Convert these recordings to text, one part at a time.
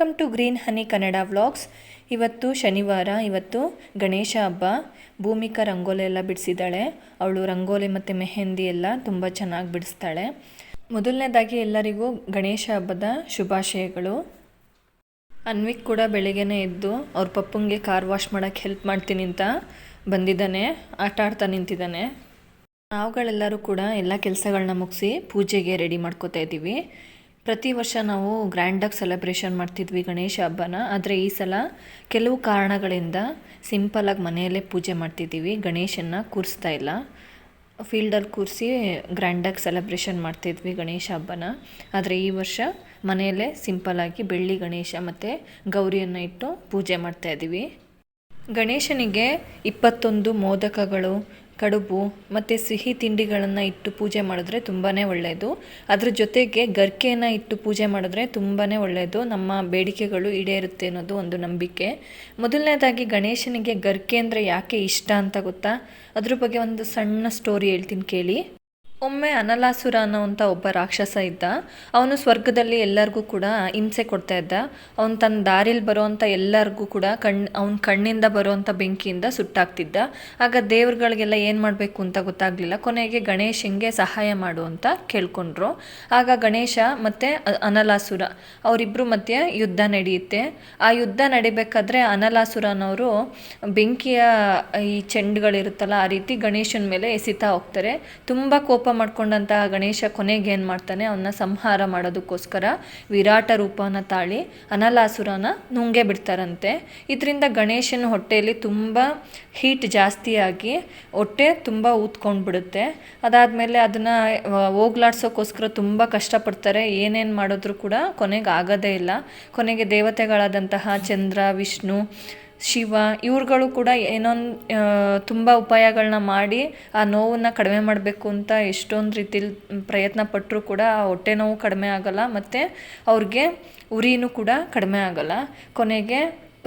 Welcome to green honey Kannada vlogs ಇವತ್ತು ಶನಿವಾರ, ಇವತ್ತು ಗಣೇಶ ಹಬ್ಬ. ಭೂಮಿಕಾ ರಂಗೋಲಿ ಎಲ್ಲ ಬಿಡಿಸಿದ್ದಾಳೆ. ಅವಳು ರಂಗೋಲಿ ಮತ್ತು ಮೆಹೆಂದಿ ಎಲ್ಲ ತುಂಬ ಚೆನ್ನಾಗಿ ಬಿಡಿಸ್ತಾಳೆ. ಮೊದಲನೇದಾಗಿ ಎಲ್ಲರಿಗೂ ಗಣೇಶ ಹಬ್ಬದ ಶುಭಾಶಯಗಳು. ಅನ್ವಿಕ್ ಕೂಡ ಬೆಳಿಗ್ಗೆನೇ ಎದ್ದು ಅವ್ರ ಪಪ್ಪಂಗೆ ಕಾರ್ ವಾಶ್ ಮಾಡೋಕ್ಕೆ ಹೆಲ್ಪ್ ಮಾಡ್ತೀನಿ ಅಂತ ಬಂದಿದ್ದಾನೆ. ಆಟ ಆಡ್ತಾ ನಿಂತಿದ್ದಾನೆ. ನಾವುಗಳೆಲ್ಲರೂ ಕೂಡ ಎಲ್ಲ ಕೆಲಸಗಳನ್ನ ಮುಗಿಸಿ ಪೂಜೆಗೆ ರೆಡಿ ಮಾಡ್ಕೋತಾ ಇದ್ದೀವಿ. ಪ್ರತಿ ವರ್ಷ ನಾವು ಗ್ರ್ಯಾಂಡಾಗಿ ಸೆಲೆಬ್ರೇಷನ್ ಮಾಡ್ತಿದ್ವಿ ಗಣೇಶ ಹಬ್ಬನ. ಆದರೆ ಈ ಸಲ ಕೆಲವು ಕಾರಣಗಳಿಂದ ಸಿಂಪಲಾಗಿ ಮನೆಯಲ್ಲೇ ಪೂಜೆ ಮಾಡ್ತಿದ್ದೀವಿ. ಗಣೇಶನ್ನ ಕೂರಿಸ್ತಾ ಇಲ್ಲ. ಫೀಲ್ಡಲ್ಲಿ ಕೂರಿಸಿ ಗ್ರ್ಯಾಂಡಾಗಿ ಸೆಲೆಬ್ರೇಷನ್ ಮಾಡ್ತಿದ್ವಿ ಗಣೇಶ ಹಬ್ಬನ. ಆದರೆ ಈ ವರ್ಷ ಮನೆಯಲ್ಲೇ ಸಿಂಪಲಾಗಿ ಬೆಳ್ಳಿ ಗಣೇಶ ಮತ್ತು ಗೌರಿಯನ್ನು ಇಟ್ಟು ಪೂಜೆ ಮಾಡ್ತಾ ಇದ್ದೀವಿ ಗಣೇಶನಿಗೆ ಇಪ್ಪತ್ತೊಂದು ಮೋದಕಗಳು ಕಡುಬು ಮತ್ತು ಸಿಹಿ ತಿಂಡಿಗಳನ್ನು ಇಟ್ಟು ಪೂಜೆ ಮಾಡಿದ್ರೆ ತುಂಬಾ ಒಳ್ಳೆಯದು ಅದ್ರ ಜೊತೆಗೆ ಗರ್ಕೆಯನ್ನು ಇಟ್ಟು ಪೂಜೆ ಮಾಡಿದ್ರೆ ತುಂಬಾ ಒಳ್ಳೆಯದು ನಮ್ಮ ಬೇಡಿಕೆಗಳು ಈಡೇರುತ್ತೆ ಅನ್ನೋದು ಒಂದು ನಂಬಿಕೆ. ಮೊದಲನೇದಾಗಿ ಗಣೇಶನಿಗೆ ಗರ್ಕೆ ಅಂದರೆ ಯಾಕೆ ಇಷ್ಟ ಅಂತ ಗೊತ್ತಾ? ಅದ್ರ ಬಗ್ಗೆ ಒಂದು ಸಣ್ಣ ಸ್ಟೋರಿ ಹೇಳ್ತೀನಿ ಕೇಳಿ. ಒಮ್ಮೆ ಅನಲಾಸುರ ಅನ್ನೋವಂಥ ಒಬ್ಬ ರಾಕ್ಷಸ ಇದ್ದ. ಅವನು ಸ್ವರ್ಗದಲ್ಲಿ ಎಲ್ಲರಿಗೂ ಕೂಡ ಹಿಂಸೆ ಕೊಡ್ತಾ ಇದ್ದ. ಅವನು ತನ್ನ ದಾರಿಲಿ ಬರೋವಂಥ ಎಲ್ಲರಿಗೂ ಕೂಡ ಕಣ್, ಅವನ ಕಣ್ಣಿಂದ ಬರುವಂಥ ಬೆಂಕಿಯಿಂದ ಸುಟ್ಟಾಗ್ತಿದ್ದ. ಆಗ ದೇವ್ರುಗಳಿಗೆಲ್ಲ ಏನು ಮಾಡಬೇಕು ಅಂತ ಗೊತ್ತಾಗಲಿಲ್ಲ. ಕೊನೆಗೆ ಗಣೇಶಂಗೆ ಸಹಾಯ ಮಾಡು ಅಂತ ಕೇಳ್ಕೊಂಡ್ರು. ಆಗ ಗಣೇಶ ಮತ್ತು ಅನಲಾಸುರ ಅವರಿಬ್ಬರು ಮಧ್ಯೆ ಯುದ್ಧ ನಡೆಯುತ್ತೆ. ಆ ಯುದ್ಧ ನಡಿಬೇಕಾದ್ರೆ ಅನಲಾಸುರ ಅನ್ನೋರು ಬೆಂಕಿಯ ಈ ಚೆಂಡುಗಳಿರುತ್ತಲ್ಲ ಆ ರೀತಿ ಗಣೇಶನ ಮೇಲೆ ಎಸಿತಾ ಹೋಗ್ತಾರೆ. ತುಂಬ ಕೋಪ ಮಾಡ್ಕೊಂಡಂತಹ ಗಣೇಶ ಕೊನೆಗೆ ಏನು ಮಾಡ್ತಾನೆ? ಅವನ್ನ ಸಂಹಾರ ಮಾಡೋದಕ್ಕೋಸ್ಕರ ವಿರಾಟ ರೂಪನ ತಾಳಿ ಅನಲಾಸುರನ ನುಂಗೆ ಬಿಡ್ತಾರಂತೆ. ಇದರಿಂದ ಗಣೇಶನ ಹೊಟ್ಟೆಯಲ್ಲಿ ತುಂಬ ಹೀಟ್ ಜಾಸ್ತಿಯಾಗಿ ಹೊಟ್ಟೆ ತುಂಬ ಊದ್ಕೊಂಡು ಬಿಡುತ್ತೆ. ಅದಾದಮೇಲೆ ಅದನ್ನು ಹೋಗ್ಲಾಡ್ಸೋಕ್ಕೋಸ್ಕರ ತುಂಬ ಕಷ್ಟಪಡ್ತಾರೆ. ಏನೇನು ಮಾಡಿದ್ರು ಕೂಡ ಕೊನೆಗೆ ಆಗೋದೇ ಇಲ್ಲ. ಕೊನೆಗೆ ದೇವತೆಗಳಾದಂತಹ ಚಂದ್ರ, ವಿಷ್ಣು ಶಿವ, ಇವ್ರುಗಳು ಕೂಡ ಏನೊಂದು ತುಂಬ ಉಪಾಯಗಳನ್ನ ಮಾಡಿ ಆ ನೋವನ್ನು ಕಡಿಮೆ ಮಾಡಬೇಕು ಅಂತ ಎಷ್ಟೊಂದು ರೀತಿಲಿ ಪ್ರಯತ್ನ ಪಟ್ಟರೂ ಕೂಡ ಆ ಹೊಟ್ಟೆ ನೋವು ಕಡಿಮೆ ಆಗಲ್ಲ ಮತ್ತು ಅವ್ರಿಗೆ ಉರಿನೂ ಕೂಡ ಕಡಿಮೆ ಆಗಲ್ಲ. ಕೊನೆಗೆ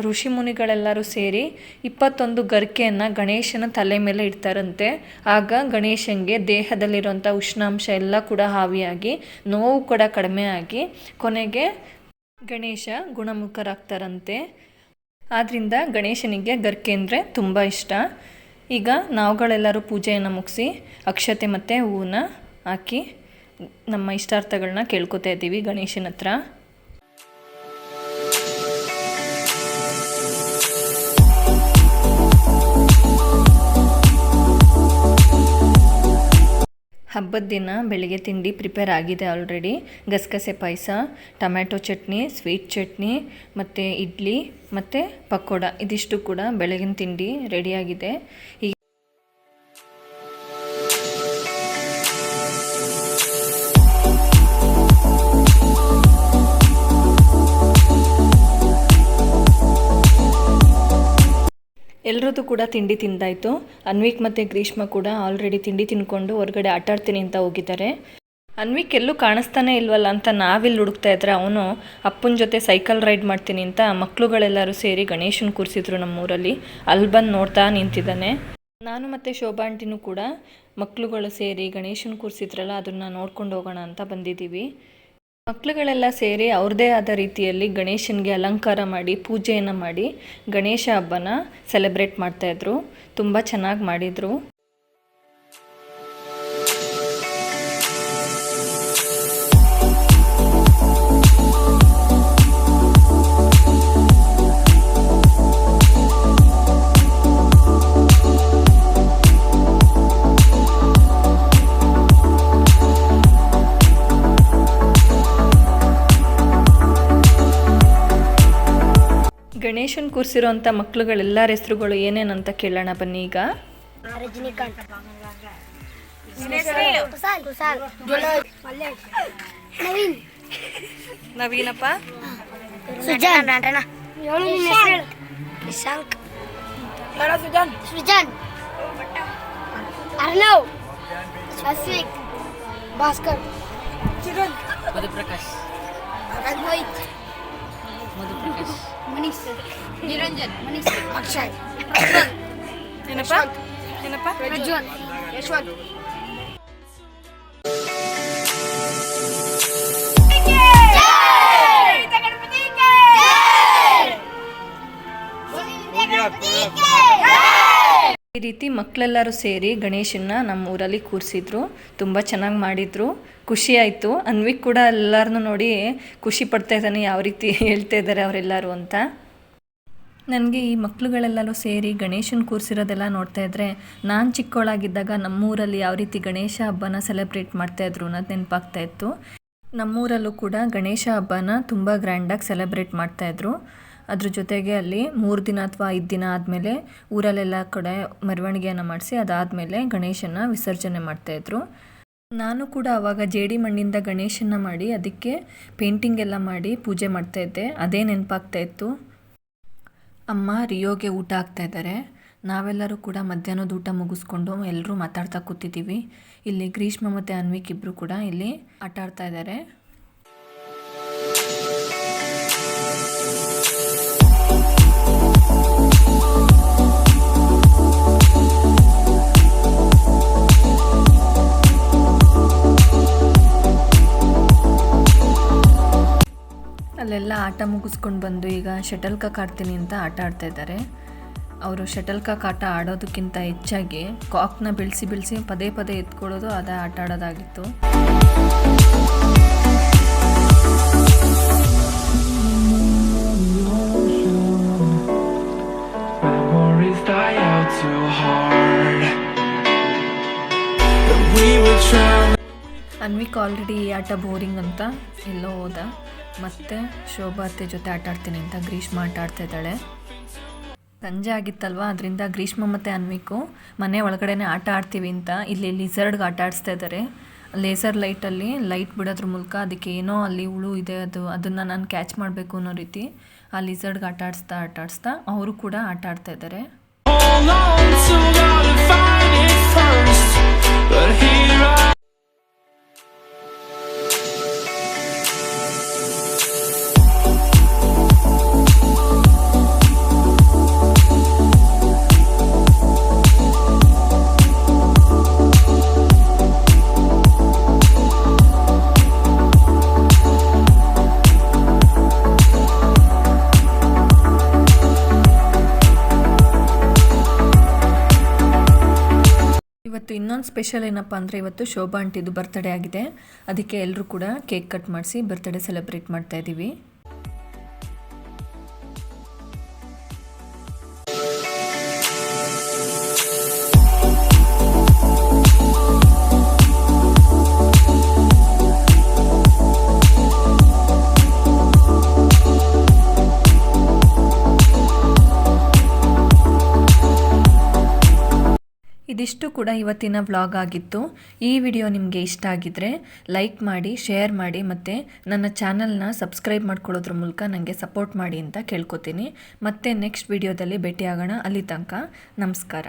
ಋಷಿ ಮುನಿಗಳೆಲ್ಲರೂ ಸೇರಿ ಇಪ್ಪತ್ತೊಂದು ಗರಿಕೆಯನ್ನು ಗಣೇಶನ ತಲೆ ಮೇಲೆ ಇಡ್ತಾರಂತೆ. ಆಗ ಗಣೇಶನಿಗೆ ದೇಹದಲ್ಲಿರುವಂಥ ಉಷ್ಣಾಂಶ ಎಲ್ಲ ಕೂಡ ಹಾವಿಯಾಗಿ, ನೋವು ಕೂಡ ಕಡಿಮೆ ಆಗಿ, ಕೊನೆಗೆ ಗಣೇಶ ಗುಣಮುಖರಾಗ್ತಾರಂತೆ. ಆದ್ದರಿಂದ ಗಣೇಶನಿಗೆ ಗರ್ಕೆ ಅಂದರೆ ತುಂಬ ಇಷ್ಟ. ಈಗ ನಾವುಗಳೆಲ್ಲರೂ ಪೂಜೆಯನ್ನು ಮುಗಿಸಿ ಅಕ್ಷತೆ ಮತ್ತು ಹೂವನ್ನ ಹಾಕಿ ನಮ್ಮ ಇಷ್ಟಾರ್ಥಗಳನ್ನ ಕೇಳ್ಕೊತಾ ಇದ್ದೀವಿ ಗಣೇಶನ ಹತ್ರ. ಹಬ್ಬದ ದಿನ ಬೆಳಿಗ್ಗೆ ತಿಂಡಿ ಪ್ರಿಪೇರ್ ಆಗಿದೆ ಆಲ್ರೆಡಿ ಗಸಗಸೆ ಪಾಯಸ, ಟೊಮ್ಯಾಟೊ ಚಟ್ನಿ ಸ್ವೀಟ್ ಚಟ್ನಿ, ಮತ್ತು ಇಡ್ಲಿ, ಮತ್ತು ಪಕೋಡ. ಇದಿಷ್ಟು ಕೂಡ ಬೆಳಗಿನ ತಿಂಡಿ ರೆಡಿಯಾಗಿದೆ ಈ ಎಲ್ರದ್ದು ಕೂಡ ತಿಂಡಿ ತಿಂದಾಯಿತು. ಅನ್ವಿಕ್ ಮತ್ತು ಗ್ರೀಷ್ಮ ಕೂಡ ಆಲ್ರೆಡಿ ತಿಂಡಿ ತಿನ್ಕೊಂಡು ಹೊರಗಡೆ ಆಟಾಡ್ತೀನಿ ಅಂತ ಹೋಗಿದ್ದಾರೆ. ಅನ್ವಿಕ್ ಎಲ್ಲೂ ಕಾಣಿಸ್ತಾನೆ ಇಲ್ವಲ್ಲ ಅಂತ ನಾವಿಲ್ಲಿ ಹುಡುಕ್ತಾ ಇದ್ರೆ ಅವನು ಅಪ್ಪನ ಜೊತೆ ಸೈಕಲ್ ರೈಡ್ ಮಾಡ್ತೀನಿ ಅಂತ ಮಕ್ಕಳುಗಳೆಲ್ಲರೂ ಸೇರಿ ಗಣೇಶನ ಕೂರಿಸಿದ್ರು ನಮ್ಮೂರಲ್ಲಿ. ಅಲ್ಲಿ ಬಂದು ನೋಡ್ತಾ ನಿಂತಿದ್ದಾನೆ. ನಾನು ಮತ್ತು ಶೋಭಾ ಆಂಟಿನೂ ಕೂಡ ಮಕ್ಕಳುಗಳು ಸೇರಿ ಗಣೇಶನ ಕೂರಿಸಿದ್ರಲ್ಲ, ಅದನ್ನು ನೋಡ್ಕೊಂಡು ಹೋಗೋಣ ಅಂತ ಬಂದಿದ್ದೀವಿ. ಮಕ್ಕಳುಗಳೆಲ್ಲ ಸೇರಿ ಅವ್ರದ್ದೇ ಆದ ರೀತಿಯಲ್ಲಿ ಗಣೇಶನಿಗೆ ಅಲಂಕಾರ ಮಾಡಿ, ಪೂಜೆಯನ್ನು ಮಾಡಿ ಗಣೇಶ ಹಬ್ಬನ ಸೆಲೆಬ್ರೇಟ್ ಮಾಡ್ತಾಯಿದ್ರು ತುಂಬ ಚೆನ್ನಾಗಿ ಮಾಡಿದರು. ಗಣೇಶನ್ ಕೂರಿಸಿರೋಂಥ ಮಕ್ಕಳುಗಳೆಲ್ಲರ ಹೆಸರುಗಳು ಏನೇನಂತ ಕೇಳೋಣ ಬನ್ನಿ ಈಗ. ನವೀನಪ್ಪ? Bhaskar. ಚಿರನ್ Mother Prakash. Manisa. Niranjan. Manisa. Akshay. Kenapa? Kenapa? Rajwan. Yashwan. ರೀತಿ ಮಕ್ಕಳೆಲ್ಲರೂ ಸೇರಿ ಗಣೇಶನ್ನ ನಮ್ಮ ಊರಲ್ಲಿ ಕೂರಿಸಿದ್ರು. ತುಂಬ ಚೆನ್ನಾಗಿ ಮಾಡಿದ್ರು. ಖುಷಿ ಆಯಿತು. ಅನ್ವಿಕ್ ಕೂಡ ಎಲ್ಲರನ್ನೂ ನೋಡಿ ಖುಷಿ ಪಡ್ತಾ ಇದ್ದಾನೆ, ಯಾವ ರೀತಿ ಹೇಳ್ತಾ ಇದ್ದಾರೆ ಅವರೆಲ್ಲರೂ ಅಂತ. ನನಗೆ ಈ ಮಕ್ಕಳುಗಳೆಲ್ಲರೂ ಸೇರಿ ಗಣೇಶನ ಕೂರಿಸಿರೋದೆಲ್ಲ ನೋಡ್ತಾ ಇದ್ದರೆ ನಾನು ಚಿಕ್ಕವಳಾಗಿದ್ದಾಗ ನಮ್ಮೂರಲ್ಲಿ ಯಾವ ರೀತಿ ಗಣೇಶ ಹಬ್ಬನ ಸೆಲೆಬ್ರೇಟ್ ಮಾಡ್ತಾಯಿದ್ರು ಅನ್ನೋದು ನೆನಪಾಗ್ತಾ ಇತ್ತು. ನಮ್ಮೂರಲ್ಲೂ ಕೂಡ ಗಣೇಶ ಹಬ್ಬನ ತುಂಬ ಗ್ರ್ಯಾಂಡಾಗಿ ಸೆಲೆಬ್ರೇಟ್ ಮಾಡ್ತಾಯಿದ್ರು ಅದ್ರ ಜೊತೆಗೆ ಅಲ್ಲಿ ಮೂರು ದಿನ ಅಥವಾ ಐದು ದಿನ ಆದಮೇಲೆ ಊರಲ್ಲೆಲ್ಲ ಕಡೆ ಮೆರವಣಿಗೆಯನ್ನು ಮಾಡಿಸಿ ಅದಾದಮೇಲೆ ಗಣೇಶನ ವಿಸರ್ಜನೆ ಮಾಡ್ತಾಯಿದ್ರು ನಾನು ಕೂಡ ಆವಾಗ ಜೇಡಿ ಮಣ್ಣಿಂದ ಗಣೇಶನ ಮಾಡಿ ಅದಕ್ಕೆ ಪೇಂಟಿಂಗ್ ಎಲ್ಲ ಮಾಡಿ ಪೂಜೆ ಮಾಡ್ತಾಯಿದ್ದೆ ಅದೇ ನೆನಪಾಗ್ತಾ ಇತ್ತು. ಅಮ್ಮ ರಿಯೋಗೆ ಊಟ ಆಗ್ತಾ ಇದ್ದಾರೆ. ನಾವೆಲ್ಲರೂ ಕೂಡ ಮಧ್ಯಾಹ್ನದ ಊಟ ಮುಗಿಸ್ಕೊಂಡು ಎಲ್ಲರೂ ಮಾತಾಡ್ತಾ ಕೂತಿದ್ದೀವಿ. ಇಲ್ಲಿ ಗ್ರೀಷ್ಮ ಮತ್ತು ಅನ್ವಿಕ್ ಇಬ್ಬರು ಕೂಡ ಇಲ್ಲಿ ಆಟ ಆಡ್ತಾ ಇದ್ದಾರೆ. ಅಲ್ಲೆಲ್ಲ ಆಟ ಮುಗಿಸ್ಕೊಂಡು ಬಂದು ಈಗ ಶಟಲ್ ಕಾಕ್ ಆಡ್ತೀನಿ ಅಂತ ಆಟ ಆಡ್ತಾ ಇದ್ದಾರೆ. ಅವರು ಶಟಲ್ ಕಾಕ್ ಆಟ ಆಡೋದಕ್ಕಿಂತ ಹೆಚ್ಚಾಗಿ ಕಾಕ್ನ ಬೆಳೆಸಿ ಬೆಳೆಸಿ ಪದೇ ಪದೇ ಎತ್ಕೊಳ್ಳೋದು ಅದೇ ಆಟ ಆಡೋದಾಗಿತ್ತು. ಅನ್ವಿಕ್ ಆಲ್ರೆಡಿ ಈ ಆಟ ಬೋರಿಂಗ್ ಅಂತ ಎಲ್ಲೋ ಹೋದ. ಮತ್ತೆ ಶೋಭಾ ಅತ್ತೆ ಜೊತೆ ಆಟ ಆಡ್ತೀನಿ ಅಂತ ಗ್ರೀಷ್ಮ ಆಟ ಆಡ್ತಾ ಇದ್ದಾಳೆ. ಸಂಜೆ ಆಗಿತ್ತಲ್ವ? ಅದರಿಂದ ಗ್ರೀಷ್ಮ ಮತ್ತು ಅನ್ವಿಕು ಮನೆ ಒಳಗಡೆನೆ ಆಟ ಆಡ್ತೀವಿ ಅಂತ ಇಲ್ಲಿ ಲಿಸರ್ಡ್ಗೆ ಆಟ ಆಡಿಸ್ತಾ ಇದ್ದಾರೆ. ಲೇಸರ್ ಲೈಟಲ್ಲಿ ಲೈಟ್ ಬಿಡೋದ್ರ ಮೂಲಕ ಅದಕ್ಕೆ ಏನೋ ಅಲ್ಲಿ ಹುಳು ಇದೆ, ಅದು ಅದನ್ನು ನಾನು ಕ್ಯಾಚ್ ಮಾಡಬೇಕು ಅನ್ನೋ ರೀತಿ ಆ ಲಿಸರ್ಡ್ಗೆ ಆಟ ಆಡಿಸ್ತಾ ಆಟ ಆಡಿಸ್ತಾ ಅವರು ಕೂಡ ಆಟ ಆಡ್ತಾ ಇದ್ದಾರೆ ಇವತ್ತು ಇನ್ನೊಂದು ಸ್ಪೆಷಲ್ ಏನಪ್ಪ ಅಂದರೆ ಇವತ್ತು ಶೋಭಾ ಆಂಟಿದು ಬರ್ತಡೇ ಆಗಿದೆ. ಅದಕ್ಕೆ ಎಲ್ಲರೂ ಕೂಡ ಕೇಕ್ ಕಟ್ ಮಾಡಿಸಿ ಬರ್ತಡೇ ಸೆಲೆಬ್ರೇಟ್ ಮಾಡ್ತಾ ಇದ್ದೀವಿ. ಇದಿಷ್ಟು ಕೂಡ ಇವತ್ತಿನ ವ್ಲಾಗ್ ಆಗಿತ್ತು. ಈ ವಿಡಿಯೋ ನಿಮಗೆ ಇಷ್ಟ ಆಗಿದ್ದರೆ ಲೈಕ್ ಮಾಡಿ, ಶೇರ್ ಮಾಡಿ ಮತ್ತು ನನ್ನ ಚಾನಲ್ನ ಸಬ್ಸ್ಕ್ರೈಬ್ ಮಾಡ್ಕೊಳ್ಳೋದ್ರ ಮೂಲಕ ನನಗೆ ಸಪೋರ್ಟ್ ಮಾಡಿ ಅಂತ ಕೇಳ್ಕೊತೀನಿ. ಮತ್ತೆ ನೆಕ್ಸ್ಟ್ ವಿಡಿಯೋದಲ್ಲಿ ಭೇಟಿಯಾಗೋಣ. ಅಲ್ಲಿ ತನಕ ನಮಸ್ಕಾರ.